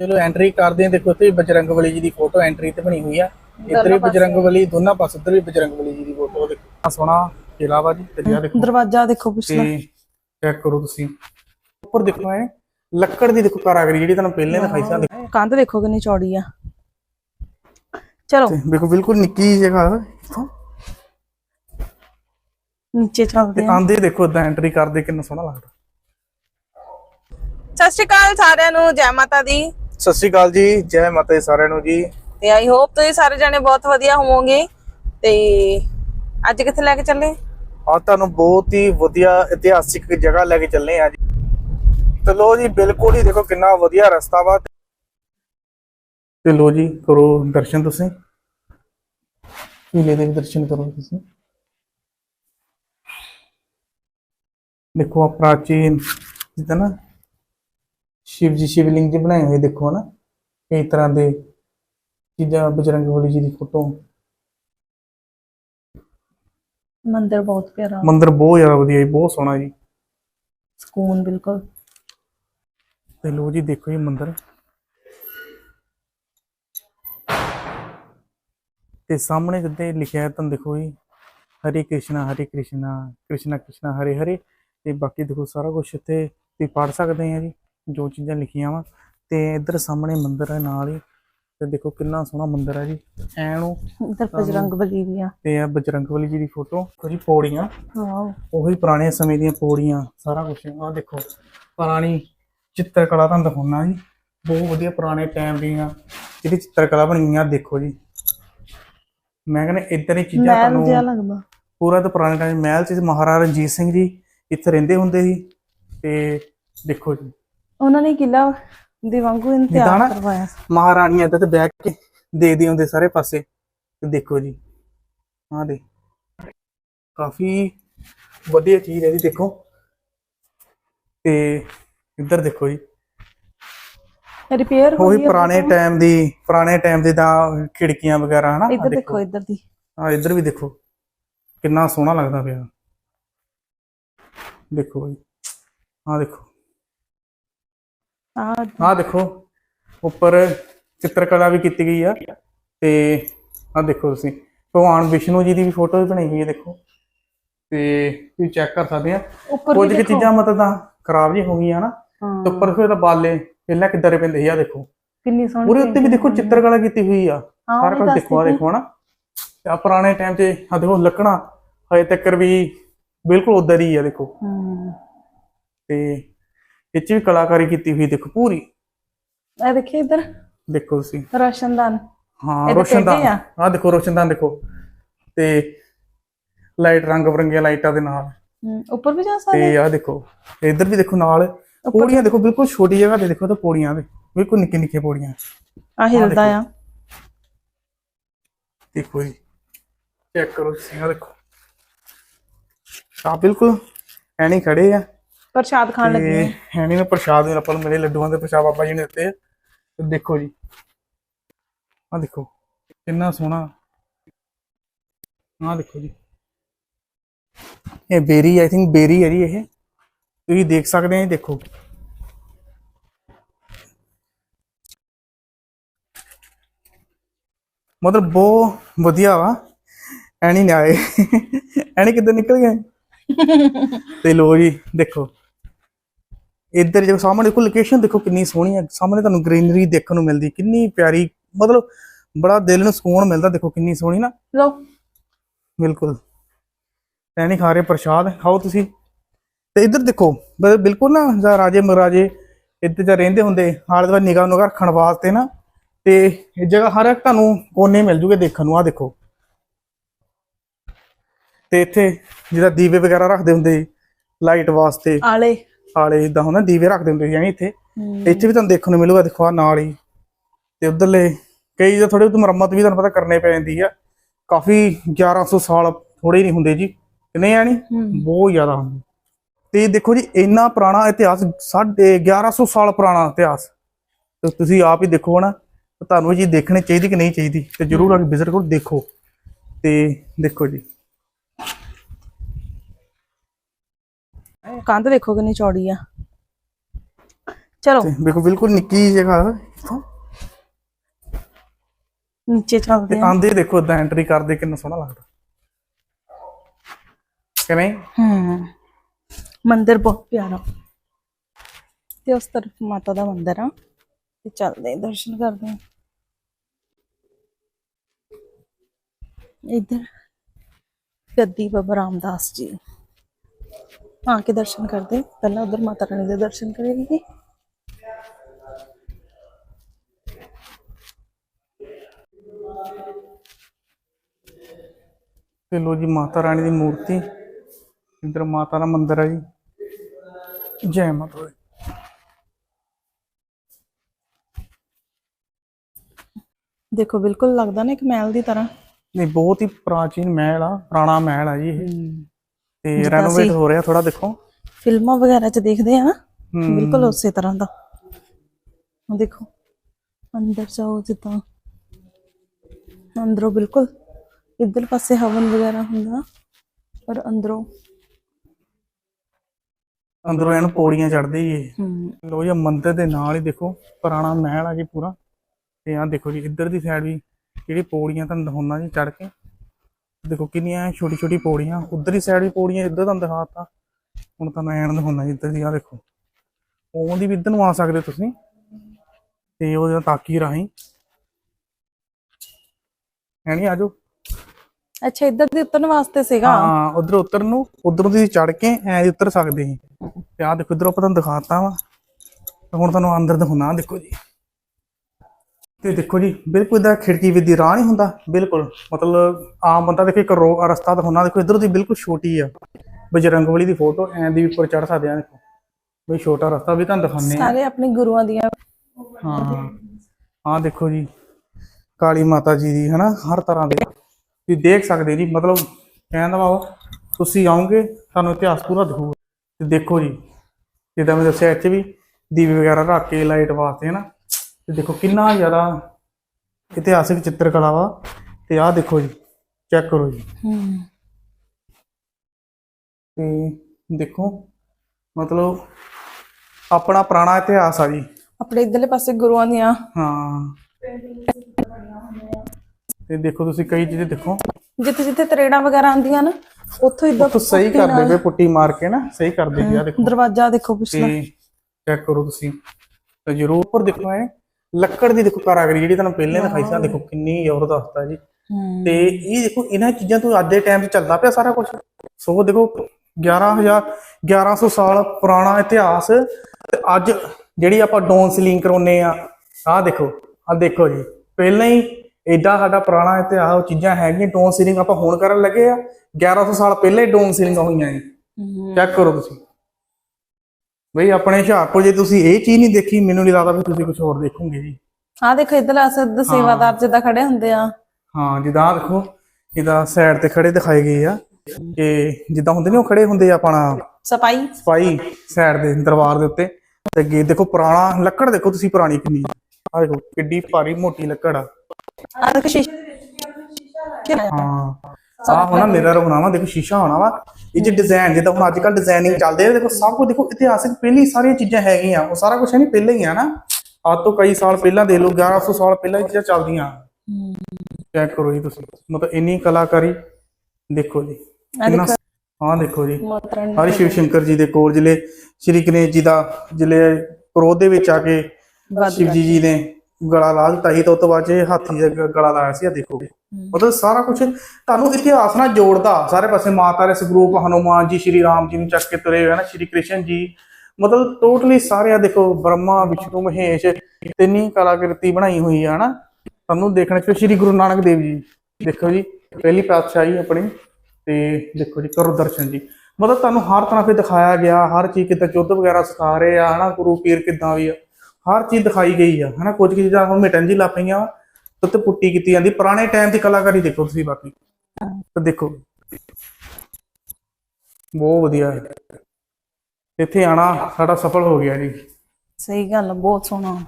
ਚਲੋ ਐਂਟਰੀ ਕਰਦੇ ਹਾਂ ਦੇਖੋ ਤੇ ਬਜਰੰਗ ਬਲੀ ਜੀ ਦੀ ਫੋਟੋ ਐਂਟਰੀ ਤੇ ਬਣੀ ਹੋਈ ਆ। ਇੱਧਰ ਵੀ ਬਜਰੰਗ ਬਲੀ ਦੋਨਾਂ ਪਾਸੇ ਉੱਧਰ ਵੀ ਬਜਰੰਗ ਬਲੀ ਜੀ ਦੀ ਫੋਟੋ ਦੇਖੋ। ਸੋਹਣਾ ਕਿਲਾ ਵਾ ਜੀ ਤੇ ਆਹ ਦੇਖੋ। ਦਰਵਾਜ਼ਾ ਦੇਖੋ ਪਿਛਲਾ। ਚੈੱਕ ਕਰੋ ਤੁਸੀਂ। ਉੱਪਰ ਦੇਖੋ ਐ ਲੱਕੜ ਦੀ ਦੇਖੋ ਕਾਰਾਗਰੀ ਜਿਹੜੀ ਤੁਹਾਨੂੰ ਪਹਿਲੇ ਦਿਖਾਈ ਸੀ ਦੇਖੋ। ਕੰਧ ਦੇਖੋ ਕਿੰਨੀ ਚੌੜੀ ਆ। ਚਲੋ। ਦੇਖੋ ਬਿਲਕੁਲ ਨਿੱਕੀ ਜਿਹੀ ਜਗ੍ਹਾ ਇੱਥੋਂ। ਨੀਚੇ ਚੱਲਦੇ ਆ ਆਂਦੇ ਦੇਖੋ ਇਦਾਂ ਐਂਟਰੀ ਕਰਦੇ ਕਿੰਨਾ ਸੋਹਣਾ ਲੱਗਦਾ। ਸਤਿ ਸ਼੍ਰੀ ਅਕਾਲ ਸਾਰਿਆਂ ਨੂੰ ਜੈ ਮਾਤਾ ਦੀ। ਸਤਿ ਸ਼੍ਰੀ ਅਕਾਲ ਜੀ ਜੈ ਮਾਤਾ ਦੀ ਸਾਰਿਆਂ ਨੂੰ ਜੀ। ਤੇ ਆਈ ਹੋਪ ਤੁਸੀਂ ਸਾਰੇ ਜਣੇ ਬਹੁਤ ਵਧੀਆ ਹੋਵੋਗੇ। ਤੇ ਅੱਜ ਕਿੱਥੇ ਲੈ ਕੇ ਚੱਲੇ? ਆ ਤੁਹਾਨੂੰ ਬਹੁਤ ਹੀ ਵਧੀਆ ਇਤਿਹਾਸਿਕ ਜਗ੍ਹਾ ਲੈ ਕੇ ਚੱਲੇ ਆ ਜੀ। ਤੇ ਲੋ ਜੀ ਬਿਲਕੁਲ ਹੀ ਦੇਖੋ ਕਿੰਨਾ ਵਧੀਆ ਰਸਤਾ ਵਾ। ਤੇ ਲੋ ਜੀ ਕਰੋ ਦਰਸ਼ਨ ਤੁਸੀਂ। ਝੂਲੇ ਦੇ ਦਰਸ਼ਨ ਕਰੋ ਤੁਸੀਂ। ਦੇਖੋ ਆ ਪ੍ਰਾਚੀਨ ਜਿੱਦਾਂ ਨਾ ਸ਼ਿਵ ਜੀ ਸ਼ਿਵਲਿੰਗ ਜੀ ਬਣਾਏ ਹੋਏ ਦੇਖੋ ਨਾ ਕਈ ਤਰ੍ਹਾਂ ਦੇ ਚੀਜ਼ਾਂ ਬਜਰੰਗ ਬਲੀ ਜੀ ਦੀ ਫੋਟੋ ਮੰਦਿਰ ਬਹੁਤ ਪਿਆਰਾ। ਮੰਦਿਰ ਬਹੁਤ ਜ਼ਿਆਦਾ ਵਧੀਆ ਜੀ ਬਹੁਤ ਸੋਹਣਾ ਜੀ। ਸਕੂਨ ਬਿਲਕੁਲ। ਤੇ ਲੋ ਜੀ ਦੇਖੋ ਇਹ ਮੰਦਿਰ। ਤੇ ਸਾਹਮਣੇ ਜਿੱਦੇ ਲਿਖਿਆ ਹੈ ਤੁਹਾਨੂੰ ਦੇਖੋ ਜੀ ਹਰੇ ਕ੍ਰਿਸ਼ਨਾ ਹਰੇ ਕ੍ਰਿਸ਼ਨਾ ਕ੍ਰਿਸ਼ਨਾ ਕ੍ਰਿਸ਼ਨਾ ਹਰੇ ਹਰੇ। ਤੇ ਬਾਕੀ ਦੇਖੋ ਸਾਰਾ ਕੁਝ ਇੱਥੇ ਤੁਸੀਂ ਪੜ੍ਹ ਸਕਦੇ ਆ ਜੀ। ਜੋ ਚੀਜ਼ਾਂ ਲਿਖੀਆਂ ਵਾ। ਤੇ ਇੱਧਰ ਸਾਹਮਣੇ ਮੰਦਿਰ ਹੈ ਨਾਲ ਹੀ। ਤੇ ਦੇਖੋ ਕਿੰਨਾ ਸੋਹਣਾ ਮੰਦਿਰ ਹੈ ਜੀ। ਐਨ ਨੂੰ ਇੱਧਰ ਬਜਰੰਗ ਬਲੀ ਵੀ ਆ। ਤੇ ਆ ਬਜਰੰਗਬਲੀ ਜੀ ਦੀ ਫੋਟੋ। ਕੁਝ ਪੌੜੀਆਂ। ਵਾਓ। ਉਹੀ ਪੁਰਾਣੇ ਸਮੇਂ ਦੀਆਂ ਪੌੜੀਆਂ ਸਾਰਾ ਕੁਝ ਆਹ ਦੇਖੋ ਪੁਰਾਣੀ ਚਿੱਤਰਕਲਾ ਤੁਹਾਨੂੰ ਦਿਖਾਉਣਾ ਜੀ। ਬਹੁਤ ਵਧੀਆ ਪੁਰਾਣੇ ਟਾਈਮ ਦੀਆਂ ਜਿਹੜੀ ਚਿੱਤਰਕਲਾ ਬਣੀਆਂ ਦੇਖੋ ਜੀ। ਮੈਂ ਕਹਿੰਦਾ ਇਦਾਂ ਦੀ ਚੀਜ਼ਾਂ ਤੁਹਾਨੂੰ ਲੱਗਦਾ। ਪੂਰਾ ਤਾਂ ਪੁਰਾਣੇ ਟਾਈਮ ਮਹਿਲ ਚ ਮਹਾਰਾਜਾ ਰਣਜੀਤ ਸਿੰਘ ਜੀ ਇੱਥੇ ਰਹਿੰਦੇ ਹੁੰਦੇ ਸੀ। ਤੇ ਦੇਖੋ ਜੀ ਉਹਨਾਂ ਨੇ ਕਿਲਾ ਦੇ ਵਾਂਗੂ ਜਿੱਦਾਂ ਇੰਤਜ਼ਾਰ ਨਾ- ਕਰਵਾਇਆ ਸੀ। ਮਹਾਰਾਣੀਆਂ ਇੱਦਾਂ ਤੇ ਬੈਠ ਕੇ ਦੇਖਦੇ ਹੁੰਦੇ ਸਾਰੇ ਪਾਸੇ। ਤੇ ਦੇਖੋ ਜੀ ਆਹ ਦੇ ਕਾਫੀ ਵਧੀਆ ਚੀਜ਼ ਹੈ ਜੀ ਦੇਖੋ। ਤੇ ਇੱਧਰ ਦੇਖੋ ਜੀ। ਰਿਪੇਅਰ ਉਹੀ ਪੁਰਾਣੇ ਟਾਈਮ ਦੀ ਪੁਰਾਣੇ ਟਾਈਮ ਦੇ ਤਾਂ ਖਿੜਕੀਆਂ ਵਗੈਰਾ ਹਨਾ? ਆਹ ਇੱਧਰ ਦੇਖੋ ਇੱਧਰ ਦੀ। ਆ ਇੱਧਰ ਵੀ ਦੇਖੋ। ਕਿੰਨਾ ਸੋਹਣਾ ਲੱਗਦਾ ਪਿਆ। ਦੇਖੋ ਜੀ। ਆਹ ਦੇਖੋ। ਆ ਆਹ ਦੇਖੋ ਉੱਪਰ ਚਿੱਤਰਕਲਾ ਵੀ ਕੀਤੀ ਗਈ ਆ ਤੇ ਆਹ ਦੇਖੋ ਤੁਸੀਂ ਭਗਵਾਨ ਵਿਸ਼ਨੂੰ ਜੀ ਦੀ ਵੀ ਫੋਟੋ ਵੀ ਬਣੀ ਹੋਈ ਹੈ ਦੇਖੋ। ਤੇ ਤੁਸੀਂ ਚੈੱਕ ਕਰ ਸਕਦੇ ਆ। ਉੱਪਰ ਕੁਝ ਕੁ ਚੀਜ਼ਾਂ ਮਤਲਬ ਤਾਂ ਖਰਾਬ ਜੀ ਹੋ ਗਈਆਂ ਨਾ ਤੇ ਉੱਪਰ ਫਿਰ ਤਾਂ ਬਾਲੇ ਪਹਿਲਾਂ ਕਿੱਦਾਂ ਦੇ ਪੈਂਦੇ ਸੀ ਆ ਦੇਖੋ। ਕਿੰਨੀ ਸੋਹਣੀ ਪੂਰੇ ਉੱਤੇ ਵੀ ਦੇਖੋ ਚਿੱਤਰਕਲਾ ਕੀਤੀ ਹੋਈ ਆ। ਸਾਰਾ ਕੁਝ ਦੇਖੋ ਆ ਦੇਖੋ ਤੇ ਆ ਪੁਰਾਣੇ ਟਾਈਮ ਤੇ ਆ ਦੇਖੋ ਲੱਕੜਾਂ ਹਜੇ ਤੱਕ ਵੀ ਬਿਲਕੁਲ ਉਧਰ ਹੀ ਆ ਦੇਖੋ। ਤੇ ਇਹ 'ਚ ਵੀ ਕਲਾਕਾਰੀ ਕੀਤੀ ਹੋਈ ਦੇਖੋ ਪੂਰੀ। ਇਹ ਦੇਖਿਓ ਇੱਧਰ? ਦੇਖੋ ਤੁਸੀਂ। ਰਾਸ਼ਨਦਾਨ। ਹਾਂ ਰੋਸ਼ਨਦਾਨ। ਆ। ਦੇਖੋ ਰੋਸ਼ਨਦਾਨ ਦੇਖੋ। ਤੇ ਲਾਈਟ ਰੰਗ ਬਰੰਗੀਆਂ ਲਾਈਟਾਂ ਦੇ ਨਾਲ। ਉੱਪਰ ਵੀ ਜਾ ਸਕਦੇ? ਤੇ ਆ ਦੇਖੋ ਇੱਧਰ ਵੀ ਦੇਖੋ ਨਾਲ। ਪੌੜੀਆਂ ਦੇਖੋ ਬਿਲਕੁਲ ਛੋਟੀ ਜਗ੍ਹਾ ਤੇ ਦੇਖੋ ਤਾਂ ਪੌੜੀਆਂ ਦੇ। ਬਿਲਕੁਲ ਨਿੱਕੇ ਨਿੱਕੇ ਪੌੜੀਆਂ ਆ ਹਿਲਦਾ ਆ। ਦੇਖੋ ਜੀ ਚੈੱਕ ਕਰੋ ਤੁਸੀਂ ਆ ਦੇਖੋ। ਆ ਬਿਲਕੁਲ ਐਣੀ ਖੜੇ ਆ। ਪ੍ਰਸ਼ਾਦ ਖਾਣ ਲੱਗੇ ਆ। ਐਣੀ ਨੂੰ ਪ੍ਰਸ਼ਾਦ ਦੇ ਆਪਾਂ ਨੂੰ ਮਿਲੇ ਲੱਡੂਆਂ ਦੇ ਪ੍ਰਸ਼ਾਦ ਬਾਬਾ ਜੀ ਨੇ ਦਿੱਤੇ ਆ। ਤੇ ਦੇਖੋ ਜੀ। ਆ ਦੇਖੋ ਕਿੰਨਾ ਸੋਹਣਾ। ਆ ਦੇਖੋ ਜੀ। ਇਹ ਬੇਰੀ ਆਈ ਥਿੰਕ ਬੇਰੀ ਹੈ ਜੀ ਇਹ। ਤੁਸੀਂ ਦੇਖ ਸਕਦੇ ਆ ਜੀ ਦੇਖੋ। ਮਤਲਬ ਬਹੁਤ ਵਧੀਆ ਵਾ। ਐਣੀ ਨੇ ਆਏ। ਐਣੀ ਕਿੱਦਾਂ ਨਿਕਲ ਗਏ। ਤੇ ਲੋ ਜੀ ਦੇਖੋ। ਇੱਧਰ ਜੋ ਸਾਹਮਣੇ ਦੇਖੋ ਲੋਕੇਸ਼ਨ ਦੇਖੋ ਕਿੰਨੀ ਸੋਹਣੀ ਹੈ। ਸਾਹਮਣੇ ਤੁਹਾਨੂੰ ਗ੍ਰੀਨਰੀ ਦੇਖਣ ਨੂੰ ਮਿਲਦੀ ਕਿੰਨੀ ਪਿਆਰੀ ਮਤਲਬ ਬੜਾ ਦਿਲ ਨੂੰ ਸਕੂਨ ਮਿਲਦਾ ਦੇਖੋ ਕਿੰਨੀ ਸੋਹਣੀ ਨਾ। ਲੋ ਬਿਲਕੁਲ। ਐ ਨਹੀਂ ਖਾ ਰਹੇ ਪ੍ਰਸ਼ਾਦ ਖਾਓ ਤੁਸੀਂ। ਤੇ ਇੱਧਰ ਦੇਖੋ ਬਿਲਕੁਲ ਨਾ ਜਾਂ ਰਾਜੇ ਮਹਾਰਾਜੇ ਇੱਥੇ ਜਾਂ ਰਹਿੰਦੇ ਹੁੰਦੇ ਹਾਲੇ ਤੋਂ ਨਿਗਾਹ ਨੂੰ ਰੱਖਣ ਵਾਸਤੇ ਨਾ ਤੇ ਇਹ ਜਗ੍ਹਾ ਹਰ ਇੱਕ ਤੁਹਾਨੂੰ ਕੋਨੇ ਮਿਲ ਜੂਗੇ ਦੇਖਣ ਨੂੰ ਆ ਦੇਖੋ। ਤੇ ਇੱਥੇ ਜਿਹਦਾ ਦੀਵੇ ਵਗੈਰਾ ਰੱਖਦੇ ਹੁੰਦੇ ਲਾਈਟ ਵਾਸਤੇ। ਆਲੇ। ਆਲੇ ਇਦਾਂ ਹੁੰਦਾ ਦੀਵੇ ਰੱਖਦੇ ਹੁੰਦੇ ਸੀ ਜਾਨੀ ਇੱਥੇ। ਇੱਥੇ ਵੀ ਤੁਹਾਨੂੰ ਦੇਖਣ ਨੂੰ ਮਿਲੂਗਾ ਦੇਖੋ ਆ ਨਾਲ ਹੀ। ਤੇ ਉਧਰਲੇ ਕਈ ਤਾਂ ਥੋੜੇ ਮੁਰੰਮਤ ਵੀ ਤੁਹਾਨੂੰ ਪਤਾ ਕਰਨੇ ਪੈ ਜਾਂਦੀ ਆ। ਕਾਫੀ 1100 ਸਾਲ ਥੋੜੇ ਨਹੀਂ ਹੁੰਦੇ ਜੀ। ਕਿੰਨੇ ਆ ਨਹੀਂ। ਬਹੁਤ ਜ਼ਿਆਦਾ ਹੁੰਦੇ। ਤੇ ਦੇਖੋ ਜੀ ਇੰਨਾ ਪੁਰਾਣਾ ਇਤਿਹਾਸ ਸਾਢੇ 1100 ਸਾਲ ਪੁਰਾਣਾ ਇਤਿਹਾਸ। ਤੇ ਤੁਸੀਂ ਆਪ ਹੀ ਦੇਖੋ ਨਾ ਤਾਂ ਤੁਹਾਨੂੰ ਚੀਜ਼ ਦੇਖਣੀ ਚਾਹੀਦੀ ਕਿ ਨਹੀਂ ਚਾਹੀਦੀ। ਤੇ ਜਰੂਰ ਆ ਕੇ ਵਿਜ਼ਿਟ ਕਰੋ ਦੇਖੋ। ਤੇ ਦੇਖੋ ਜੀ। ਕੰਧ ਦੇਖੋ ਕਿੰਨੀ ਚੌੜੀ ਆ। ਚਲੋ। ਦੇਖੋ ਬਿਲਕੁਲ ਨਿੱਕੀ ਜਿਹੀ ਜਗ੍ਹਾ ਨੀਚੇ ਚੱਲਦੇ ਤੇ ਆ। ਆਂਦੇ ਦੇਖੋ ਇਦਾਂ ਐਂਟਰੀ ਕਰਦੇ ਕਿੰਨਾ ਸੋਹਣਾ ਲੱਗਦਾ। ਕਿਵੇਂ? ਹੂੰ। ਮੰਦਿਰ ਬਹੁਤ ਪਿਆਰਾ। ਤੇ ਉਸ ਤਰਫ ਮਾਤਾ ਦਾ ਮੰਦਿਰ ਆ। ਤੇ ਚੱਲਦੇ ਆ ਦਰਸ਼ਨ ਕਰਦੇ ਆ। ਇੱਧਰ ਗੱਦੀ ਬਾਬਾ ਰਾਮਦਾਸ ਜੀ। ਆ ਕੇ ਦਰਸ਼ਨ ਕਰਦੇ। ਪਹਿਲਾਂ ਉਧਰ ਮਾਤਾ ਰਾਣੀ ਦੇ ਦਰਸ਼ਨ ਕਰਾਂਗੇ। ਤੇ ਲੋ ਜੀ ਮਾਤਾ ਰਾਣੀ ਦੀ ਮੂਰਤੀ। ਇੱਧਰ ਮਾਤਾ ਦਾ ਮੰਦਿਰ ਹੈ ਜੀ। ਜੈ ਮਾਤਾ ਦੀ। ਦੇਖੋ ਬਿਲਕੁਲ ਲੱਗਦਾ ਨਾ ਇੱਕ ਮਹਿਲ ਦੀ ਤਰ੍ਹਾਂ। ਨਹੀਂ ਬਹੁਤ ਹੀ ਪ੍ਰਾਚੀਨ ਮਹਿਲ ਆ ਪੁਰਾਣਾ ਮਹਿਲ ਆ ਜੀ ਇਹ। ਤੇ ਜਿੱਦਾਂ ਰੈਨੋਵੇਟ ਅਸੀਂ- ਹੋ ਰਿਹਾ ਥੋੜਾ ਦੇਖੋ। ਫਿਲਮਾਂ ਵਗੈਰਾ 'ਚ ਦੇਖਦੇ ਆ ਨਾ ਹਮ, ਬਿਲਕੁਲ ਉਸੇ ਤਰ੍ਹਾਂ ਦਾ। ਉਹ ਦੇਖੋ ਅੰਦਰ ਜਾਓ ਜਿੱਦਾਂ। ਅੰਦਰੋਂ ਬਿਲਕੁਲ ਇੱਧਰ ਪਾਸੇ ਹਵਨ ਵਗੈਰਾ ਹੁੰਦਾ ਪਰ ਅੰਦਰੋਂ। ਅੰਦਰੋਂ ਇਹਨੂੰ ਪੌੜੀਆਂ ਚੜਦੇ ਜੀ ਹਮ, ਲੋ ਜੀ ਮੰਦਿਰ ਦੇ ਨਾਲ ਹੀ ਦੇਖੋ ਪੁਰਾਣਾ ਮਹਿਲ ਆ ਜੀ ਪੂਰਾ। ਤੇ ਆਹ ਦੇਖੋ ਜੀ ਇੱਧਰ ਦੀ ਸਾਈਡ ਵੀ ਜਿਹੜੀ ਪੌੜੀਆਂ ਤੁਹਾਨੂੰ ਦਿਖਾਉਣਾ ਜੀ ਚੜ ਕੇ। ਦੇਖੋ ਕਿੰਨੀਆਂ ਛੋਟੀ ਛੋਟੀ ਪੌੜੀਆਂ ਉਧਰ ਹੀ ਸਾਈਡ ਵੀ ਪੌੜੀਆਂ ਇੱਧਰ ਤੁਹਾਨੂੰ ਦਿਖਾਤਾ। ਹੁਣ ਤੁਹਾਨੂੰ ਐਨ ਦਿਖਾਉਣਾ ਜੀ ਇੱਧਰ ਦੀ ਆ ਦੇਖੋ। ਉਹ ਦੀ ਵੀ ਇੱਧਰ ਨੂੰ ਆ ਸਕਦੇ ਤੁਸੀਂ ਤੇ ਉਹ ਜਿਹੜਾ ਤਾਕੀ ਰਾਹੀਂ। ਐਣੀ ਆਜੋ ਅੱਛਾ ਇੱਧਰ ਦੇ ਉਤਰਨ ਵਾਸਤੇ ਸੀਗਾ? ਹਾਂ ਉਧਰ ਉਤਰ ਨੂੰ ਉਧਰੋਂ ਦੀ ਚੜ ਕੇ ਐ ਉਤਰ ਸਕਦੇ ਸੀ ਤੇ ਆ ਦੇਖੋ ਇਧਰੋਂ ਆਪਾਂ ਤੁਹਾਨੂੰ ਦਿਖਾਤਾ ਵਾ। ਹੁਣ ਤੁਹਾਨੂੰ ਅੰਦਰ ਦਿਖਾਉਣਾ ਦੇਖੋ ਜੀ। ਤੇ ਦੇਖੋ ਜੀ ਬਿਲਕੁਲ ਇਦਾਂ ਖਿੜਕੀ ਦੀ ਰਾਹ ਨਹੀਂ ਹੁੰਦਾ ਬਿਲਕੁਲ। ਮਤਲਬ ਆਮ ਬੰਦਾ ਦੇਖੋ ਇੱਕ ਰੋ ਰਸਤਾ ਦਿਖਾਉਣਾ ਦੇਖੋ ਇਧਰੋਂ ਦੀ ਬਿਲਕੁਲ ਛੋਟੀ ਆ। ਬਜਰੰਗਬਲੀ ਦੀ ਫੋਟੋ ਐਂ ਦੀ ਵੀ ਉੱਪਰ ਚੜ ਸਕਦੇ ਆ ਦੇਖੋ। ਬਈ ਛੋਟਾ ਰਸਤਾ ਵੀ ਤੁਹਾਨੂੰ ਦਿਖਾਉਂਦੇ ਆ। ਸਾਰੇ ਆਪਣੇ ਗੁਰੂਆਂ ਦੀਆਂ। ਹਾਂ ਆਹ ਦੇਖੋ ਜੀ ਕਾਲੀ ਮਾਤਾ ਜੀ ਦੀ ਹਨਾ ਹਰ ਤਰ੍ਹਾਂ ਦੇ। ਤੁਸੀਂ ਦੇਖ ਸਕਦੇ ਜੀ ਮਤਲਬ ਕਹਿਣ ਦਾ ਭਾਵ ਤੁਸੀਂ ਆਓਗੇ ਤੁਹਾਨੂੰ ਇਤਿਹਾਸ ਪੂਰਾ ਦਿਖੂਗਾ। ਤੇ ਦੇਖੋ ਜੀ ਜਿੱਦਾਂ ਮੈਂ ਦੱਸਿਆ ਇੱਥੇ ਵੀ ਦੀਵੇ ਵਗੈਰਾ ਰੱਖ ਕੇ ਲਾਈਟ ਵਾਸਤੇ ਹਨਾ। ਤੇ ਦੇਖੋ ਕਿੰਨਾ ਜ਼ਿਆਦਾ ਇਤਿਹਾਸਿਕ ਚਿੱਤਰਕਲਾ ਵਾ ਤੇ ਆਹ ਦੇਖੋ ਜੀ ਚੈੱਕ ਕਰੋ ਜੀ। ਤੇ ਦੇਖੋ ਮਤਲਬ ਆਪਣਾ ਪੁਰਾਣਾ ਇਤਿਹਾਸ ਆ ਜੀ। ਆਪਣੇ ਇੱਧਰਲੇ ਪਾਸੇ ਗੁਰੂਆਂ ਦੀਆਂ। ਹਾਂ। ਤੇ ਦੇਖੋ ਤੁਸੀਂ ਕਈ ਚੀਜ਼ਾਂ ਦੇਖੋ। ਜਿੱਥੇ ਜਿੱਥੇ ਤਰੇੜਾਂ ਵਗੈਰਾ ਆਉਂਦੀਆਂ ਨਾ ਉੱਥੋਂ ਇਦਾਂ ਤੂੰ ਸਹੀ ਕਰਦੇ ਪਏ ਪੁੱਟੀ ਮਾਰ ਕੇ ਨਾ ਸਹੀ ਕਰਦੇ ਜੀ ਆ ਦੇਖੋ। ਦਰਵਾਜ਼ਾ ਦੇਖੋ ਪਿਛਲਾ। ਚੈੱਕ ਕਰੋ ਤੁਸੀਂ। ਤੇ ਜ਼ਰੂਰ ਉੱਪਰ ਦੇਖੋ ਐ। ਲੱਕੜ ਦੀ ਦੇਖੋ ਕਾਰਾਗਰੀ ਜਿਹੜੀ ਤੁਹਾਨੂੰ ਪਹਿਲੇ ਦਿਖਾਈ ਸੀ ਦੇਖੋ ਕਿੰਨੀ ਜ਼ਬਰਦਸਤ ਆ ਜੀ। ਤੇ ਇਹ ਦੇਖੋ ਇਹਨਾਂ ਚੀਜ਼ਾਂ ਤੋਂ ਅੱਜ ਦੇ ਟਾਈਮ 'ਚ ਚੱਲਦਾ ਪਿਆ ਸਾਰਾ ਕੁਝ ਸੋ ਦੇਖੋ 11000 1100 ਸਾਲ ਪੁਰਾਣਾ ਇਤਿਹਾਸ ਤੇ ਅੱਜ ਜਿਹੜੀ ਆਪਾਂ ਡੋਨ ਸੀਲਿੰਗ ਕਰਾਉਨੇ ਆ ਆਹ ਦੇਖੋ ਆਹ ਦੇਖੋ ਜੀ। ਪਹਿਲਾਂ ਹੀ ਐਡਾ ਸਾਡਾ ਪੁਰਾਣਾ ਇਤਿਹਾਸ ਉਹ ਚੀਜ਼ਾਂ ਹੈਗੀਆਂ ਡੋਨ ਸੀਲਿੰਗ ਆਪਾਂ ਹੁਣ ਕਰਨ ਲੱਗੇ ਆ। 1100 ਸਾਲ ਪਹਿਲੇ ਡੋਨ ਸੀਲਿੰਗ ਹੋਈਆਂ ਜੀ। ਚੈੱਕ ਕਰੋ ਤੁਸੀਂ। ਬਈ ਆਪਣੇ ਹੁਸ਼ਿਆਰਪੁਰ ਜੇ ਤੁਸੀਂ ਇਹ ਚੀਜ਼ ਨਹੀਂ ਦੇਖੀ ਮੈਨੂੰ ਨਹੀਂ ਲੱਗਦਾ ਵੀ ਤੁਸੀਂ ਕੁਝ ਹੋਰ ਦੇਖੋਗੇ ਜੀ। ਆਹ ਦੇਖੋ ਇੱਧਰ ਅਸਦ ਸੇਵਾਦਾਰ ਜਿੱਦਾਂ ਖੜੇ ਹੁੰਦੇ ਆ। ਹਾਂ ਜਿੱਦਾਂ ਆਹ ਦੇਖੋ ਇਹਦਾ ਸਾਈਡ ਤੇ ਖੜੇ ਦਿਖਾਏ ਗਏ ਆ। ਕਿ ਜਿੱਦਾਂ ਹੁੰਦੇ ਨੇ ਉਹ ਖੜੇ ਹੁੰਦੇ ਆ ਆਪਣਾ ਸਪਾਈ। ਸਪਾਈ ਸਾਈਡ ਦੇ ਦਰਬਾਰ ਦੇ ਉੱਤੇ। ਤੇ ਅੱਗੇ ਦੇਖੋ ਪੁਰਾਣਾ ਲੱਕੜ ਦੇਖੋ ਤੁਸੀਂ ਪੁਰਾਣੀ ਕਿੰਨੀ ਆ। ਦੇਖੋ ਕਿੱਡੀ ਭਾਰੀ ਮੋਟੀ ਲੱਕੜ ਆ। ਆਹ ਦੇਖੋ ਸ਼ੀਸ਼ਾ ਹਾਂ। ਆ ਹੋਣਾ ਮਿਰਰ ਹੋਣਾ ਵਾ ਦੇਖੋ ਸ਼ੀਸ਼ਾ ਹੋਣਾ ਵਾ। ਇਹ ਚ ਡਿਜ਼ਾਈਨ ਜਿੱਦਾਂ ਹੁਣ ਅੱਜ ਕੱਲ ਡਿਜ਼ਾਈਨਿੰਗ ਚੱਲਦੇ ਆ ਦੇਖੋ ਸਭ ਕੁਝ ਦੇਖੋ ਇਤਿਹਾਸਿਕ ਪਹਿਲੀ ਸਾਰੀਆਂ ਚੀਜ਼ਾਂ ਹੈਗੀਆਂ ਉਹ ਸਾਰਾ ਕੁਝ ਨਹੀਂ ਪਹਿਲਾਂ ਹੀ ਆ ਨਾ। ਅੱਜ ਤੋਂ ਕਈ ਸਾਲ ਪਹਿਲਾਂ ਦੇ ਲਓ 1100 ਸਾਲ ਪਹਿਲਾਂ ਇਹ ਚੀਜ਼ਾਂ ਚੱਲਦੀਆਂ। ਚੈੱਕ ਕਰੋ ਜੀ ਤੁਸੀਂ ਮਤਲਬ ਇੰਨੀ ਕਲਾਕਾਰੀ ਦੇਖੋ ਜੀ ਕਿੰਨਾ ਹਾਂ ਦੇਖੋ ਜੀ। ਹਰਿ ਸ਼ਿਵ ਸ਼ੰਕਰ ਜੀ ਦੇ ਕੋਲ ਜਿਲੇ ਸ਼੍ਰੀ ਗਣੇਸ਼ ਜੀ ਦਾ ਜਿਲੇ ਕ੍ਰੋਧ ਦੇ ਵਿੱਚ ਆ ਕੇ ਸ਼ਿਵ ਜੀ ਜੀ ਨੇ ਗਲਾ ਲਾ ਦਿੱਤਾ ਸੀ ਤਾਂ ਉਸ ਤੋਂ ਬਾਅਦ ਇਹ ਹਾਥੀ ਦਾ ਗਲਾ ਲਾਇਆ ਸੀ ਆ ਦੇਖੋ ਮਤਲਬ ਸਾਰਾ ਕੁਝ ਤੁਹਾਨੂੰ ਇਤਿਹਾਸ ਨਾਲ ਜੋੜਦਾ, ਸਾਰੇ ਪਾਸੇ ਮਾਤਾ ਦੇ ਸਰੂਪ ਹਨੂਮਾਨ ਜੀ, ਸ਼੍ਰੀ ਰਾਮ ਜੀ ਨੂੰ ਚੱਕ ਕੇ ਤੁਰੇ ਹੋਏ ਨਾ, ਸ਼੍ਰੀ ਕ੍ਰਿਸ਼ਨ ਜੀ। ਮਤਲਬ ਟੋਟਲੀ ਸਾਰੇ ਆ ਦੇਖੋ, ਬ੍ਰਹਮਾ, ਵਿਸ਼ਨੂੰ, ਮਹੇਸ਼, ਤਿੰਨੀ ਕਲਾਕ੍ਰਿਤੀ ਬਣਾਈ ਹੋਈ ਆ ਹਨਾ ਤੁਹਾਨੂੰ ਦੇਖਣਾ ਚਾਹੀਦਾ ਸ਼੍ਰੀ ਗੁਰੂ ਨਾਨਕ ਦੇਵ ਜੀ। ਦੇਖੋ ਜੀ, ਪਹਿਲੀ ਪਾਤਸ਼ਾਹੀ ਆਪਣੀ, ਤੇ ਦੇਖੋ ਜੀ ਕਰੋ ਦਰਸ਼ਨ ਜੀ। ਮਤਲਬ ਤੁਹਾਨੂੰ ਹਰ ਤਰ੍ਹਾਂ ਤੇ ਦਿਖਾਇਆ ਗਿਆ, ਹਰ ਚੀਜ਼ ਕਿੱਦਾਂ ਯੁੱਧ ਵਗੈਰਾ ਸਿਖਾ ਰਹੇ ਆ, ਹਨਾ, ਗੁਰੂ ਪੀਰ ਕਿੱਦਾਂ ਵੀ ਆ। ਹਰ ਚੀਜ਼ ਦਿਖਾਈ ਗਈ ਆ, ਹਨਾ, ਕੁਝ ਕੁ ਚੀਜ਼ਾਂ ਹੁਣ ਮਿਟਣ ਜੀ ਲੱਗ ਉੱਤੇ ਪੁੱਟੀ ਕੀਤੀ ਜਾਂਦੀ ਪੁਰਾਣੇ ਟਾਈਮ ਦੀ ਕਲਾਕਾਰੀ ਦੇਖੋ ਤੁਸੀਂ ਬਾਕੀ। ਤੇ ਦੇਖੋ। ਬਹੁਤ ਵਧੀਆ ਹੈ। ਇੱਥੇ ਆਣਾ ਸਾਡਾ ਸਫਲ ਹੋ ਗਿਆ ਜੀ। ਸਹੀ ਗੱਲ ਬਹੁਤ ਸੋਹਣਾ।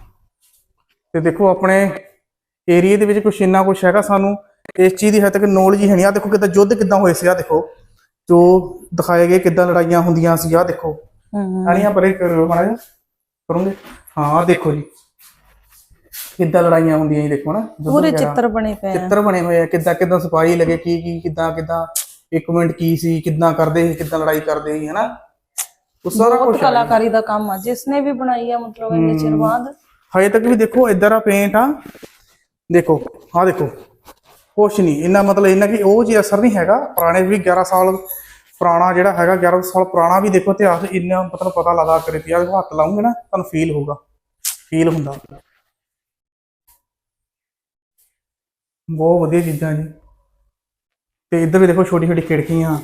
ਤੇ ਦੇਖੋ ਆਪਣੇ ਏਰੀਆ ਦੇ ਵਿੱਚ ਕੁਛ ਇੰਨਾ ਕੁਛ ਹੈਗਾ ਸਾਨੂੰ ਇਸ ਚੀਜ਼ ਦੀ ਹਜੇ ਤੱਕ ਨੌਲੇਜ ਹੀ ਹੈ ਨਹੀਂ। ਆ ਦੇਖੋ ਕਿਦਾਂ ਯੁੱਧ ਕਿਦਾਂ ਹੋਏ ਸੀ ਆ ਦੇਖੋ। ਜੋ ਦਿਖਾਏ ਗਏ ਕਿਦਾਂ ਲੜਾਈਆਂ ਹੁੰਦੀਆਂ ਸੀ ਆ ਦੇਖੋ। ਹਮ, ਆਣੀਆਂ ਪਰੇ ਕਰੋ ਮਾੜਾ ਜਿਹਾ। ਕਰੋਗੇ? ਹਾਂ ਦੇਖੋ ਜੀ। ਕਿੱਦਾਂ ਲੜਾਈਆਂ ਹੁੰਦੀਆਂ ਜੀ ਦੇਖੋ ਨਾ ਪੂਰੇ ਵਗੈਰਾ। ਚਿੱਤਰ ਬਣੇ ਪਏ ਆ। ਚਿੱਤਰ ਬਣੇ ਹੋਏ ਆ ਕਿੱਦਾਂ ਕਿੱਦਾਂ ਸਪਾਈ ਲੱਗੇ ਕੀ ਕੀ ਕਿੱਦਾਂ ਕਿੱਦਾਂ ਇੱਕ ਮਿੰਟ ਕੀ ਸੀ ਕਿੱਦਾਂ ਕਰਦੇ ਸੀ ਕਿੱਦਾਂ ਲੜਾਈ ਕਰਦੇ ਸੀ ਹਨਾ? ਉਹ ਸਾਰਾ ਬਹੁਤ ਕੁਝ ਕਲਾਕਾਰੀ ਦਾ ਕੰਮ ਆ ਜਿਸਨੇ ਵੀ ਬਣਾਈ ਆ ਮਤਲਬ ਇੰਨੇ ਚਿਰ ਬਾਅਦ। ਹਜੇ ਤੱਕ ਵੀ ਦੇਖੋ ਇਧਰ ਆ ਪੇਂਟ ਆ। ਦੇਖੋ ਆ ਦੇਖੋ ਕੁਛ ਨਹੀਂ ਇੰਨਾ ਮਤਲਬ ਇਹਨਾਂ ਕਿ ਉਹ ਜੀ ਅਸਰ ਨਹੀਂ ਹੈਗਾ ਪੁਰਾਣੇ ਵੀ 11 ਸਾਲ ਪੁਰਾਣਾ ਜਿਹੜਾ ਹੈਗਾ 11 ਸਾਲ ਪੁਰਾਣਾ ਵੀ ਦੇਖੋ ਇਤਿਹਾਸ ਇੰਨਾ ਮਤਲਬ ਪਤਾ ਲੱਗਦਾ ਕਰੇ ਤੇ ਆ ਹੱਥ ਲਾਉਂਗੇ ਨਾ ਤੁਹਾਨੂੰ ਫੀਲ ਹੋਊਗਾ ਫੀਲ ਹੁੰਦਾ। ਬਹੁਤ ਵਧੀਆ ਚੀਜ਼ਾਂ ਜੀ। ਤੇ ਇੱਧਰ ਵੀ ਦੇਖੋ ਛੋਟੀ ਛੋਟੀ ਖਿੜਕੀਆਂ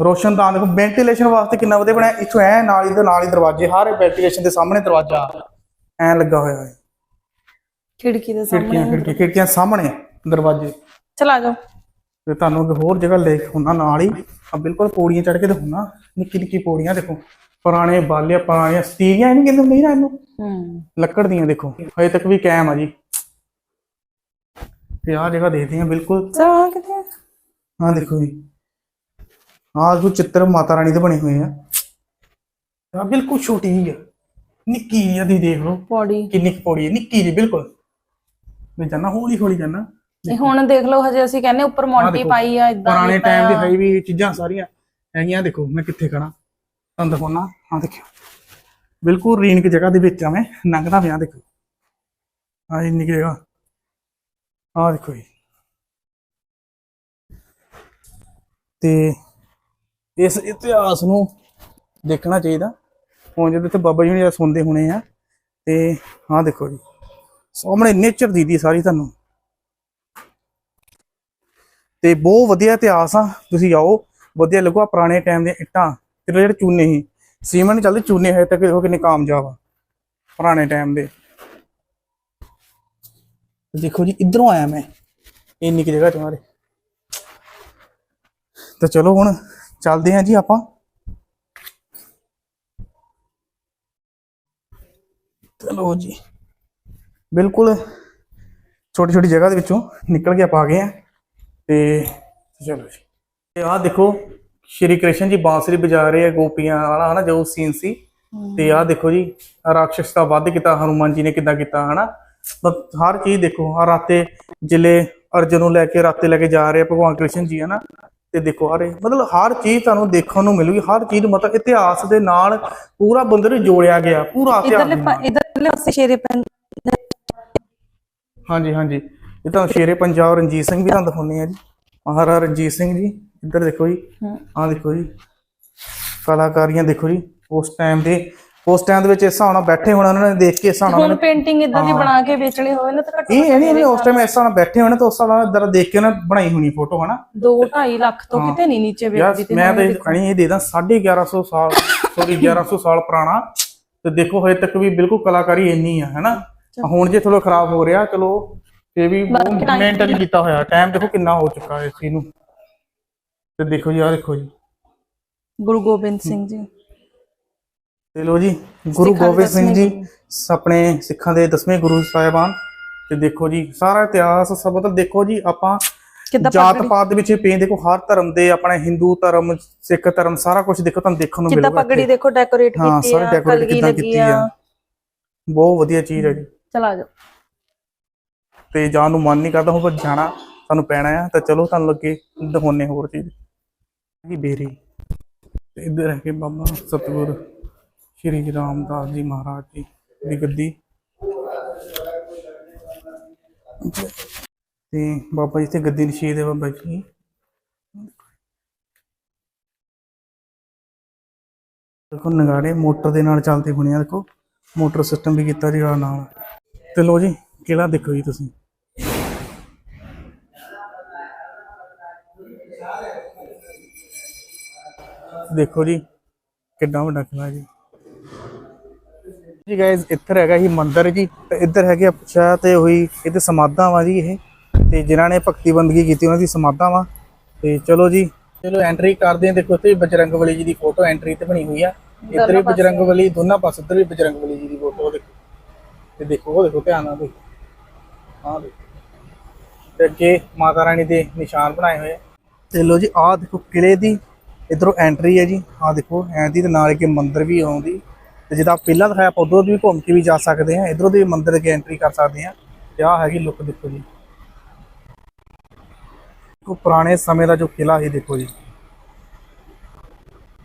ਰੋਸ਼ਨਦਾਨ ਦੇਖੋ ਵੈਂਟੀਲੇਸ਼ਨ ਵਾਸਤੇ ਕਿੰਨਾ ਵਧੀਆ ਬਣਾਇਆ ਇੱਥੋਂ ਐ ਨਾਲ ਹੀ ਤੇ ਨਾਲ ਹੀ ਦਰਵਾਜ਼ੇ ਹਰ ਵੈਂਟੀਲੇਸ਼ਨ ਦੇ ਸਾਹਮਣੇ ਦਰਵਾਜ਼ਾ। ਐ ਲੱਗਾ ਹੋਇਆ ਹੈ। ਖਿੜਕੀ ਦੇ ਸਾਹਮਣੇ ਖਿੜਕੀਆਂ ਖਿੜਕੀਆਂ ਖਿੜਕੀਆਂ ਸਾਹਮਣੇ ਦਰਵਾਜ਼ੇ। ਚਲਾ ਜਾਓ। ਤੇ ਤੁਹਾਨੂੰ ਅੱਗੇ ਹੋਰ ਜਗ੍ਹਾ ਲੈ ਕੇ ਹੁੰਦਾ ਨਾਲ ਹੀ। ਆ ਬਿਲਕੁਲ ਪੌੜੀਆਂ ਚੜ ਕੇ ਦਿਖਾਉਣਾ ਨਿੱਕੀ ਨਿੱਕੀ ਪੌੜੀਆਂ ਦੇਖੋ। ਪੁਰਾਣੇ ਬਾਲੇ ਪੁਰਾਣੀਆਂ ਸਟੀਰੀਆਂ ਨਹੀਂ ਕਹਿੰਦੇ ਹੁੰਦੇ ਸੀ ਨਾ ਇਹਨੂੰ। ਹੂੰ। ਲੱਕੜ ਦੀਆਂ ਦੇਖੋ। ਹਜੇ ਤੱਕ ਵੀ ਕਾਇਮ ਆ ਜੀ। ਤੇ ਆਹ ਜਗ੍ਹਾ ਦੇਖਦੇ ਆ ਬਿਲਕੁਲ। ਚਾ ਕਿਤੇ ਆਹ ਦੇਖੋ ਜੀ। ਆਹ ਦੇਖੋ ਚਿੱਤਰ ਮਾਤਾ ਰਾਣੀ ਦੇ ਬਣੇ ਹੋਏ ਆ। ਆ ਬਿਲਕੁਲ ਛੋਟੀ ਜਿਹੀ ਆ। ਨਿੱਕੀ ਜਿਹੀ ਤੁਸੀਂ ਦੇਖ ਲਓ। ਪੌੜੀ। ਕਿੰਨੀ ਕੁ ਪੌੜੀ ਹੈ ਨਿੱਕੀ ਜਿਹੀ ਬਿਲਕੁਲ। ਮੈਂ ਜਾਨਾ ਹੌਲੀ ਹੌਲੀ ਜਾਨਾ। ਇਹ ਹੁਣ ਦੇਖ ਲਓ ਹਜੇ ਅਸੀਂ ਕਹਿੰਦੇ ਉੱਪਰ ਮੌਂਟੀ ਪਾਈ ਆ ਇਦਾਂ ਪੁਰਾਣੇ ਟਾਈਮ ਦੀ ਹੈ ਵੀ ਚੀਜ਼ਾਂ ਸਾਰੀਆਂ। ਹੈਗੀਆਂ ਦੇਖੋ ਮੈਂ ਕਿੱਥੇ ਖੜਾ ਤੁਹਾਨੂੰ ਦਿਖਾਉਣਾ ਆ ਦੇਖਿਓ। ਬਿਲਕੁਲ ਰੀਨਕ ਜਗ੍ਹਾ ਦੇ ਵਿੱਚ ਆ ਮੈਂ ਲੰਘਦਾ ਪਿਆ ਦੇਖੋ। ਆ ਇੰਨੀ ਕੁ ਜਗ੍ਹਾ। ਆ ਦੇਖੋ ਜੀ। ਤੇ ਇਸ ਇਤਿਹਾਸ ਨੂੰ ਦੇਖਣਾ ਚਾਹੀਦਾ। ਹੁਣ ਜਦੋਂ ਤੇ ਬਾਬਾ ਜੀ ਨੇ ਸੁਣਦੇ ਹੋਣੇ ਆ, ਤੇ ਹਾਂ ਦੇਖੋ ਜੀ। ਸਾਹਮਣੇ ਨੇਚਰ ਦੀਦੀ ਸਾਰੀ ਤੁਹਾਨੂੰ। ਤੇ ਬਹੁਤ ਵਧੀਆ ਇਤਿਹਾਸ ਆ। ਤੁਸੀਂ ਆਓ, ਵਧੀਆ ਲੱਗੋ ਪੁਰਾਣੇ ਟਾਈਮ ਦੀਆਂ ਇੱਟਾਂ। ਤੇ ਜਿਹੜੇ ਚੂਨੇ ਸੀ ਸੀਮੈਂਟ ਚੱਲਦੇ ਚੂਨੇ ਹਜੇ ਤੱਕ ਦੇਖੋ ਕਿੰਨੇ ਕਾਮਯਾਬ ਆ। ਪੁਰਾਣੇ ਟਾਈਮ ਦੇ। ਦੇਖੋ ਜੀ, ਇਧਰੋਂ ਆਇਆ ਮੈਂ। ਇੰਨੀ ਕਿ ਜਗ੍ਹਾ ਚ ਮਾਰੇ ਤਾਂ ਚਲੋ ਹੁਣ ਚੱਲਦੇ ਹਾਂ ਜੀ ਆਪਾਂ। ਚਲੋ ਜੀ। ਬਿਲਕੁਲ ਛੋਟੀ ਛੋਟੀ ਜਗ੍ਹਾ ਦੇ ਵਿੱਚੋਂ ਨਿਕਲ ਕੇ ਆਪਾਂ ਆ ਗਏ ਆ ਤੇ ਚਲੋ ਜੀ। ਤੇ ਆਹ ਦੇਖੋ, ਸ਼੍ਰੀ ਕ੍ਰਿਸ਼ਨ ਜੀ ਬਾਂਸਰੀ ਵਜਾ ਰਹੇ ਆ ਗੋਪੀਆਂ ਵਾਲਾ, ਹਨਾ, ਜੋ ਸੀਨ ਸੀ। ਤੇ ਆਹ ਦੇਖੋ ਜੀ ਰਾਖਸ਼ ਦਾ ਵੱਧ ਕੀਤਾ, ਹਨੂਮਾਨ ਜੀ ਨੇ ਕਿੱਦਾਂ ਕੀਤਾ, ਹਨਾ। ਮਤਲਬ ਹਰ ਚੀਜ਼ ਦੇਖੋ ਆ ਰਾਤੇ ਜਿਲੇ ਅਰਜਨ ਨੂੰ ਲੈ ਕੇ ਰਾਤੇ ਲੈ ਕੇ ਜਾ ਰਹੇ ਆ ਭਗਵਾਨ ਕ੍ਰਿਸ਼ਨ ਜੀ ਹਨਾ? ਤੇ ਦੇਖੋ ਹਰੇ ਮਤਲਬ ਹਰ ਚੀਜ਼ ਤੁਹਾਨੂੰ ਦੇਖਣ ਨੂੰ ਮਿਲੂਗੀ ਹਰ ਚੀਜ਼ ਮਤਲਬ ਇਤਿਹਾਸ ਦੇ ਨਾਲ ਪੂਰਾ ਬੰਦੇ ਨੂੰ ਜੋੜਿਆ ਗਿਆ ਪੂਰਾ ਇਧਰਲੇ। ਇਧਰਲੇ ਪਾਸੇ ਸ਼ੇਰੇ ਹਾਂਜੀ ਹਾਂਜੀ। ਇਹ ਤਾਂ ਸ਼ੇਰੇ ਪੰਜਾਬ ਰਣਜੀਤ ਸਿੰਘ ਵੀ ਤੁਹਾਨੂੰ ਦਿਖਾਉਂਦੇ ਆ ਜੀ। ਮਹਾਰਾਜਾ ਰਣਜੀਤ ਸਿੰਘ ਜੀ ਇੱਧਰ ਦੇਖੋ ਜੀ। ਆਹ ਦੇਖੋ ਜੀ। ਕਲਾਕਾਰੀਆਂ ਦੇਖੋ ਜੀ ਉਸ ਟਾਈਮ ਦੇ ਉਸ ਟਾਈਮ ਦੇ ਵਿੱਚ ਇਸ ਹਿਸਾਬ ਨਾਲ ਬੈਠੇ ਹੋਣਾ ਉਹਨਾਂ ਨੇ ਦੇਖ ਕੇ ਇਸ ਹਿਸਾਬ ਨਾਲ ਹੁਣ ਪੇਂਟਿੰਗ ਇਦਾਂ ਦੀ ਬਣਾ ਕੇ ਵੇਚਣੀ ਹੋਵੇ ਨਾ ਤਾਂ ਘੱਟੋ ਇਹ ਇਹ ਨਹੀਂ ਇਹ ਉਸ ਟਾਈਮ ਇਸ ਹਿਸਾਬ ਨਾਲ ਬੈਠੇ ਹੋਣੇ ਤਾਂ ਉਸ ਹਿਸਾਬ ਨਾਲ ਇੱਧਰ ਦੇਖ ਕੇ ਉਹਨਾਂ ਬਣਾਈ ਹੋਣੀ ਫੋਟੋ ਹਨਾ? 2 2.5 ਲੱਖ ਤੋਂ ਕਿਤੇ ਨਹੀਂ ਨੀਚੇ ਵੇਚਦੀ ਤੇ ਮੈਂ ਤਾਂ ਕਹਣੀ ਇਹ ਦੇ ਦਾਂ 1150 ਸਾਲ ਸੋਰੀ 1100 ਸਾਲ ਪੁਰਾਣਾ। ਤੇ ਦੇਖੋ ਹਜੇ ਤੱਕ ਵੀ ਬਿਲਕੁਲ ਕਲਾਕਾਰੀ ਇੰਨੀ ਆ ਹੈਨਾ? ਹੁਣ ਜੇ ਥੋੜਾ ਖਰਾਬ ਹੋ ਰਿਹਾ ਚਲੋ ਇਹ ਵੀ ਮੇਨਟੇਨ ਕੀਤਾ ਹੋਇਆ। ਟਾਈਮ ਦੇਖੋ ਕਿੰਨਾ ਹੋ ਚੁੱਕਾ ਹੈ ਇਸ ਚੀਜ਼ ਨੂੰ। ਤੇ ਦੇਖੋ ਜੀ ਆਹ ਦੇਖੋ ਜੀ। ਗੁਰੂ ਗੋਬਿੰਦ ਸਿੰਘ ਜੀ। ਤੇ ਲੋ ਜੀ ਗੁਰੂ ਗੋਬਿੰਦ ਸਿੰਘ ਜੀ ਆਪਣੇ ਸਿੱਖਾਂ ਦੇ 10ਵੇਂ ਗੁਰੂ ਸਾਹਿਬਾਨ। ਤੇ ਦੇਖੋ ਜੀ ਸਾਰਾ ਇਤਿਹਾਸ ਸਭ ਮਤਲਬ ਦੇਖੋ ਜੀ ਆਪਾਂ ਕਿੱਦਾਂ ਜਾਤ ਪਾਤ ਦੇ ਵਿੱਚ ਪੇ ਦੇਖੋ ਹਰ ਧਰਮ ਦੇ ਆਪਣੇ ਹਿੰਦੂ ਧਰਮ ਸਿੱਖ ਧਰਮ ਸਾਰਾ ਕੁਝ ਦੇਖੋ ਤੁਹਾਨੂੰ ਦੇਖਣ ਨੂੰ ਕਿੱਦਾਂ ਮਿਲੂਗਾ ਪਗੜੀ ਦੇਖੋ ਡੈਕੋਰੇਟ ਹਾਂ ਕੀਤੀ ਸਾਰੇ ਆ ਡੈਕੋਰੇਟ ਕਲਗੀ ਕਿੱਦਾਂ ਲੱਗੀ ਕੀਤੀ ਆ। ਬਹੁਤ ਵਧੀਆ ਚੀਜ਼ ਹੈ ਜੀ। ਚਲਾ ਜਾਓ। ਤੇ ਜਾਣ ਨੂੰ ਮਨ ਨਹੀਂ ਕਰਦਾ ਹੁਣ ਪਰ ਜਾਣਾ ਤੁਹਾਨੂੰ ਪੈਣਾ ਆ ਤਾਂ ਚਲੋ ਤੁਹਾਨੂੰ ਲੱਗੇ ਦਿਖਾਉਣੇ ਹੋਰ ਚੀਜ਼। ਕੀ ਬੇਰੀ। ਇੱਧਰ ਹੈ ਕਿ ਬਾਬਾ ਸਤਿਗੁਰ। ਸ਼੍ਰੀ ਰਾਮਦਾਸ ਜੀ ਮਹਾਰਾਜ ਜੀ ਦੀ ਗੱਦੀ। ਤੇ ਬਾਬਾ ਜੀ ਤੇ ਗੱਦੀ ਨਸ਼ੀਦ ਹੈ ਬਾਬਾ ਜੀ। ਦੇਖੋ ਨਗਾੜੇ, ਮੋਟਰ ਦੇ ਨਾਲ ਚੱਲਦੇ ਹੋਣੇ ਆ, ਦੇਖੋ। ਮੋਟਰ ਸਿਸਟਮ ਵੀ ਕੀਤਾ ਜੀ ਨਾਲ ਨਾਲ। ਤੇ ਲੋ ਜੀ ਕਿਹੜਾ ਦੇਖੋ ਜੀ ਤੁਸੀਂ। ਦੇਖੋ ਜੀ ਕਿੰਨਾ ਵੱਡਾ ਕਿਲਾ ਜੀ। ਜੀ ਗਾਇਜ਼ ਇੱਧਰ ਹੈਗਾ ਹੀ ਮੰਦਿਰ ਜੀ ਤੇ ਇੱਧਰ ਹੈਗੇ ਅੱਛਾ ਤੇ ਉਹੀ ਇਹਦੇ ਸਮਾਧਾਂ ਵਾ ਜੀ ਇਹ। ਤੇ ਜਿਨ੍ਹਾਂ ਨੇ ਭਗਤੀ ਬੰਦਗੀ ਕੀਤੀ ਉਹਨਾਂ ਦੀ ਸਮਾਧਾਂ ਵਾ। ਤੇ ਚਲੋ ਜੀ ਚਲੋ ਐਂਟਰੀ ਕਰਦੇ ਹਾਂ। ਦੇਖੋ ਤੇ ਬਜਰੰਗ ਬਲੀ ਜੀ ਦੀ ਫੋਟੋ ਐਂਟਰੀ ਤੇ ਬਣੀ ਹੋਈ ਆ। ਇੱਧਰ ਵੀ ਬਜਰੰਗ ਬਲੀ ਦੋਨਾਂ ਪਾਸੇ ਇੱਧਰ ਵੀ ਬਜਰੰਗ ਬਲੀ ਜੀ ਦੀ ਫੋਟੋ ਦੇਖੋ। ਤੇ ਦੇਖੋ ਉਹ ਦੇਖੋ ਧਿਆਨ ਨਾਲ ਦੇਖੋ। ਆਹ ਦੇਖੋ। ਤੇ ਅੱਗੇ ਮਾਤਾ ਰਾਣੀ ਦੇ ਨਿਸ਼ਾਨ ਬਣਾਏ ਹੋਏ ਆ। ਤੇ ਲੋ ਜੀ ਆਹ ਦੇਖੋ ਕਿਲੇ ਦੀ ਇਧਰੋਂ ਐਂਟਰੀ ਹੈ ਜੀ। ਆਹ ਦੇਖੋ ਐਂ ਦੀ ਨਾਲ ਇੱਕ ਮੰਦਿਰ ਵੀ ਆਉਂਦੀ। ਤੇ ਜਿੱਦਾਂ ਪਹਿਲਾਂ ਦਿਖਾਇਆ ਆਪਾਂ ਉਧਰੋਂ ਵੀ ਘੁੰਮ ਕੇ ਵੀ ਜਾ ਸਕਦੇ ਆ ਇਧਰੋਂ ਦੀ ਮੰਦਿਰ ਅੱਗੇ ਐਂਟਰੀ ਕਰ ਸਕਦੇ ਆ ਤੇ ਆਹ ਹੈਗੀ ਲੁੱਕ ਦੇਖੋ ਜੀ। ਕੋ ਪੁਰਾਣੇ ਸਮੇਂ ਦਾ ਜੋ ਕਿਲਾ ਹੈ ਦੇਖੋ ਜੀ।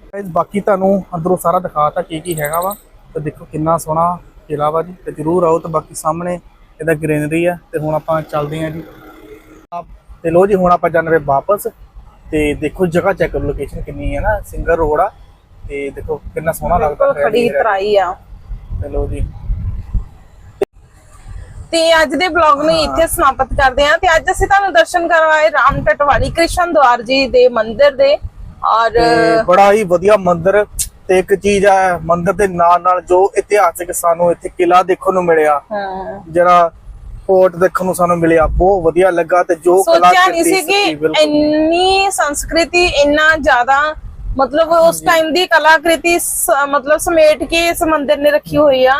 Guys, ਬਾਕੀ ਤੁਹਾਨੂੰ ਅੰਦਰੋਂ ਸਾਰਾ ਦਿਖਾਤਾ ਕੀ ਕੀ ਹੈਗਾ ਵਾ। ਤੇ ਦੇਖੋ ਕਿੰਨਾ ਸੋਹਣਾ ਕਿਲਾ ਵਾ ਜੀ। ਤੇ ਜਰੂਰ ਆਓ ਤੇ ਬਾਕੀ ਸਾਹਮਣੇ ਇਹਦਾ ਗ੍ਰੀਨਰੀ ਆ ਤੇ ਹੁਣ ਆਪਾਂ ਚੱਲਦੇ ਆ ਜੀ। ਆਪ- ਤੇ ਲੋ ਜੀ ਹੁਣ ਆਪਾਂ ਜਾਣਗੇ ਵਾਪਸ। ਤੇ ਦੇਖੋ ਜਗ੍ਹਾ ਚੈੱਕ ਕਰੋ ਲੋਕੇਸ਼ਨ ਕਿੰਨੀ ਹੈ ਨਾ। ਸਿੰਗਰ ਰੋਡ ਆ। ਤੇ ਦੇਖੋ ਕਿੰਨਾ ਸੋਹਣਾ ਲੱਗਦਾ ਬਿਲਕੁਲ ਖੜੀ ਤਰਾਈ ਆ। ਤੇ ਲੋ ਜੀ। ਤੇ ਅੱਜ ਦੇ ਬਲੌਗ ਨੂੰ ਇੱਥੇ ਸਮਾਪਤ ਕਰਦੇ ਹਾਂ ਤੇ ਅੱਜ ਅਸੀਂ ਤੁਹਾਨੂੰ ਦਰਸ਼ਨ ਕਰਵਾਏ ਰਾਮ ਟਟਵਾਲੀ ਕ੍ਰਿਸ਼ਨ ਦਵਾਰ ਜੀ ਦੇ ਮੰਦਿਰ ਦੇ ਔਰ ਬੜਾ ਹੀ ਵਧੀਆ ਮੰਦਿਰ ਤੇ ਇੱਕ ਚੀਜ਼ ਆ ਮੰਦਿਰ ਦੇ ਨਾਲ ਨਾਲ ਜੋ ਇਤਿਹਾਸਿਕ ਸਾਨੂੰ ਇੱਥੇ ਕਿਲਾ ਦੇਖਣ ਨੂੰ ਮਿਲਿਆ ਹਾਂ। ਜਿਹੜਾ ਫੋਰਟ ਦੇਖਣ ਨੂੰ ਸਾਨੂੰ ਮਿਲਿਆ ਬਹੁਤ ਵਧੀਆ ਲੱਗਾ ਤੇ ਜੋ ਸੋਚਿਆ ਨਹੀਂ ਸੀ ਕਿ। ਇੰਨੀ ਸੰਸਕ੍ਰਿਤੀ ਇੰਨਾ ਜ਼ਿਆਦਾ ਮਤਲਬ ਉਸ ਟਾਈਮ ਦੀ ਕਲਾਕ੍ਰਿਤੀ ਮਤਲਬ ਸਮੇਟ ਕੇ ਇਸ ਮੰਦਿਰ ਨੇ ਰੱਖੀ ਹੋਈ ਆ।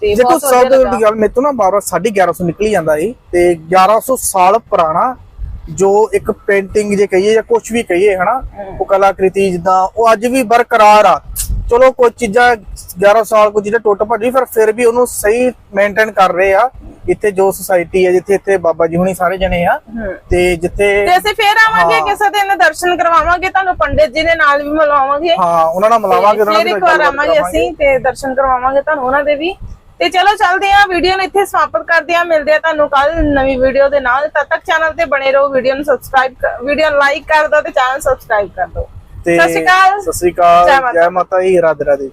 ਤੇ ਦੇਖੋ ਲੱਗਾ। ਵੱਡੀ ਗੱਲ ਮੇਰੇ ਤੋਂ ਨਾ ਬਾਰ-ਬਾਰ 1150 ਨਿਕਲੀ ਜਾਂਦਾ ਸੀ ਤੇ 1100 ਸਾਲ ਪੁਰਾਣਾ ਜੋ ਇੱਕ ਪੇਂਟਿੰਗ ਜੇ ਕਹੀਏ ਜਾਂ ਕੁਝ ਵੀ ਕਹੀਏ ਹਨਾ ਉਹ ਕਲਾਕ੍ਰਿਤੀ ਜਿੱਦਾਂ ਉਹ ਅੱਜ ਵੀ ਬਰਕਰਾਰ ਆ। ਚਲੋ ਕੁਝ ਚੀਜ਼ਾਂ 11 ਸਾਲ ਕੁਝ ਚੀਜ਼ਾਂ ਟੁੱਟ ਭੱਜੀ ਪਰ ਫਿਰ ਵੀ ਉਹਨੂੰ ਸਹੀ ਮੇਨਟੇਨ ਕਰ ਰਹੇ ਆ। ਇੱਥੇ ਜੋ ਸੁਸਾਇਟੀ ਹੈ ਜਿੱਥੇ ਇੱਥੇ ਬਾਬਾ ਜੀ ਹੁਣੀ ਸਾਰੇ ਜਣੇ ਆ। ਤੇ ਜਿੱਥੇ ਤੇ ਅਸੀਂ ਫੇਰ ਆਵਾਂਗੇ। ਕਿਸੇ ਦਿਨ ਦਰਸ਼ਨ ਕਰਵਾਵਾਂਗੇ ਤੁਹਾਨੂੰ ਪੰਡਿਤ ਜੀ ਦੇ ਨਾਲ ਵੀ ਮਿਲਵਾਵਾਂਗੇ ਹਾਂ ਉਹਨਾਂ ਨਾਲ ਮਿਲਾਵਾਂਗੇ ਉਹਨਾਂ ਫਿਰ ਇੱਕ ਵਾਰ ਆਵਾਂਗੇ ਅਸੀਂ ਤੇ ਦਰਸ਼ਨ ਕਰਵਾਵਾਂਗੇ ਤੁਹਾਨੂੰ ਉਹਨਾਂ ਦੇ ਵੀ। ਤੇ ਚਲੋ ਚੱਲਦੇ ਆਂ ਵੀਡੀਓ ਨੂੰ ਇੱਥੇ ਸਮਾਪਤ ਕਰਦੇ ਆਂ ਮਿਲਦੇ ਆ ਤੁਹਾਨੂੰ ਕੱਲ ਨਵੀਂ ਵੀਡੀਓ ਦੇ ਨਾਲ। ਤਦ ਤੱਕ ਚੈਨਲ ਤੇ ਬਣੇ ਰਹੋ ਵੀਡੀਓ ਨੂੰ ਸਬਸਕ੍ਰਾਈਬ ਵੀਡੀਓ ਲਾਈਕ ਕਰ ਦਿਓ ਤੇ ਚੈਨਲ ਸਬਸਕ੍ਰਾਈਬ ਕਰ ਦਿਓ। ਤੇ ਸਤਿ ਸ਼੍ਰੀ ਅਕਾਲ। ਸਤਿ ਸ਼੍ਰੀ ਅਕਾਲ। ਜੈ ਮਾਤਾ ਦੀ ਰਾਧੇ। ਰਾਧੇ।